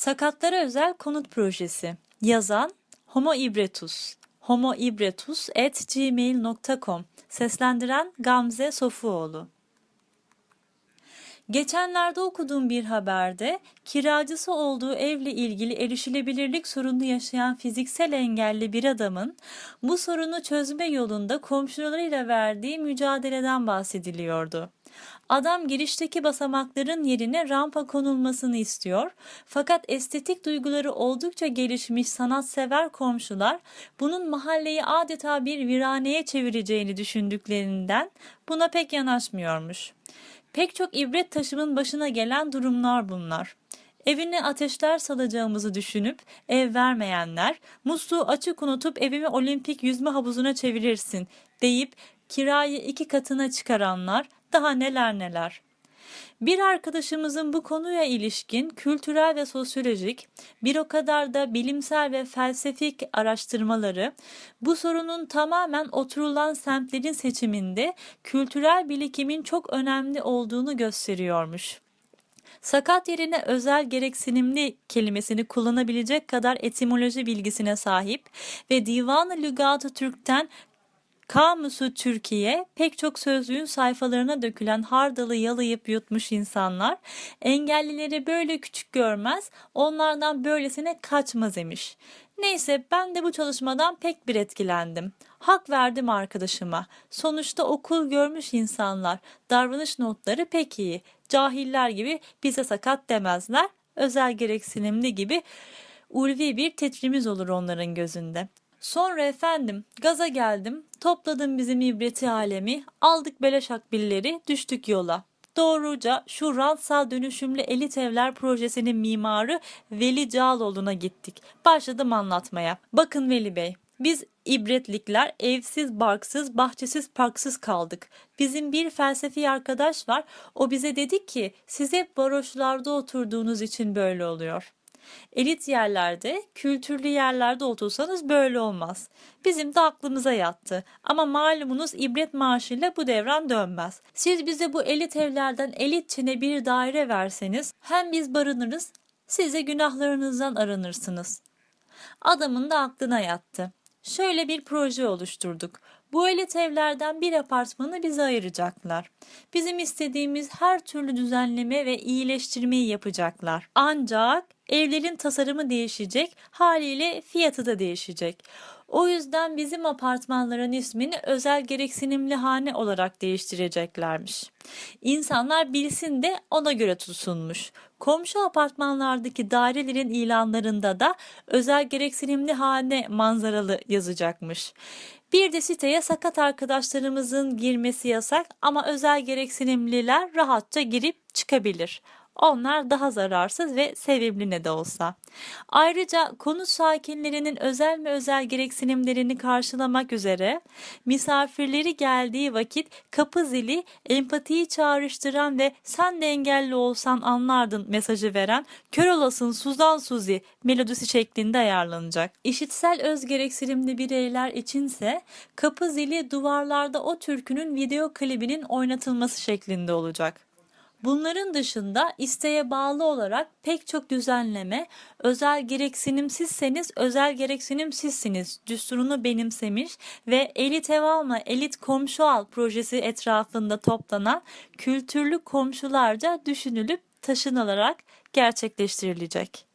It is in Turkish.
Sakatlara özel konut projesi. Yazan Homo Ibretus. homoibretus@gmail.com. Seslendiren Gamze Sofuoğlu. Geçenlerde okuduğum bir haberde kiracısı olduğu evle ilgili erişilebilirlik sorunu yaşayan fiziksel engelli bir adamın bu sorunu çözme yolunda komşularıyla verdiği mücadeleden bahsediliyordu. Adam girişteki basamakların yerine rampa konulmasını istiyor. Fakat estetik duyguları oldukça gelişmiş sanatsever komşular bunun mahalleyi adeta bir viraneye çevireceğini düşündüklerinden buna pek yanaşmıyormuş. Pek çok ibret taşımın başına gelen durumlar bunlar. Evine ateşler salacağımızı düşünüp ev vermeyenler, musluğu açık unutup evimi olimpik yüzme havuzuna çevirirsin deyip kirayı iki katına çıkaranlar, daha neler neler. Bir arkadaşımızın bu konuya ilişkin kültürel ve sosyolojik, bir o kadar da bilimsel ve felsefik araştırmaları bu sorunun tamamen oturulan semtlerin seçiminde kültürel birikimin çok önemli olduğunu gösteriyormuş. Sakat yerine özel gereksinimli kelimesini kullanabilecek kadar etimoloji bilgisine sahip ve Divan-ı Lügat-ı Türk'ten Kamusu Türkiye pek çok sözlüğün sayfalarına dökülen hardalı yalayıp yutmuş insanlar engellileri böyle küçük görmez onlardan böylesine kaçmaz imiş. Neyse ben de bu çalışmadan pek bir etkilendim. Hak verdim arkadaşıma. Sonuçta okul görmüş insanlar. Davranış notları pek iyi. Cahiller gibi bize sakat demezler. Özel gereksinimli gibi ulvi bir tetrimiz olur onların gözünde. Sonra efendim gaza geldim, topladım bizim ibreti alemi, aldık beleş akbilleri, düştük yola. Doğruca şu rantsal dönüşümlü elit evler projesinin mimarı Veli Cağaloğlu'na gittik. Başladım anlatmaya. Bakın Veli Bey, biz ibretlikler evsiz, barksız, bahçesiz, parksız kaldık. Bizim bir felsefi arkadaş var. O bize dedi ki siz hep varoşlarda oturduğunuz için böyle oluyor. Elit yerlerde, kültürlü yerlerde otursanız böyle olmaz. Bizim de aklımıza yattı. Ama malumunuz ibret maaşıyla bu devran dönmez. Siz bize bu elit evlerden elitçine bir daire verseniz hem biz barınırız, siz de günahlarınızdan arınırsınız. Adamın da aklına yattı. Şöyle bir proje oluşturduk. Bu elit evlerden bir apartmanı bize ayıracaklar. Bizim istediğimiz her türlü düzenleme ve iyileştirmeyi yapacaklar. Ancak evlerin tasarımı değişecek, haliyle fiyatı da değişecek. O yüzden bizim apartmanların ismini özel gereksinimli hane olarak değiştireceklermiş. İnsanlar bilsin de ona göre tutsunmuş. Komşu apartmanlardaki dairelerin ilanlarında da özel gereksinimli hane manzaralı yazacakmış. Bir de siteye sakat arkadaşlarımızın girmesi yasak ama özel gereksinimliler rahatça girip çıkabilir. Onlar daha zararsız ve sevimli ne de olsa. Ayrıca konut sakinlerinin özel ve özel gereksinimlerini karşılamak üzere misafirleri geldiği vakit kapı zili empatiyi çağrıştıran ve sen de engelli olsan anlardın mesajı veren kör olasın Suzan Suzi melodisi şeklinde ayarlanacak. İşitsel öz gereksinimli bireyler içinse kapı zili duvarlarda o türkünün video klibinin oynatılması şeklinde olacak. Bunların dışında isteğe bağlı olarak pek çok düzenleme özel gereksinimsizseniz özel gereksinimsizsiniz düsturunu benimsemiş ve elit ev alma elit komşu al projesi etrafında toplanan kültürlü komşularca düşünülüp taşınılarak gerçekleştirilecek.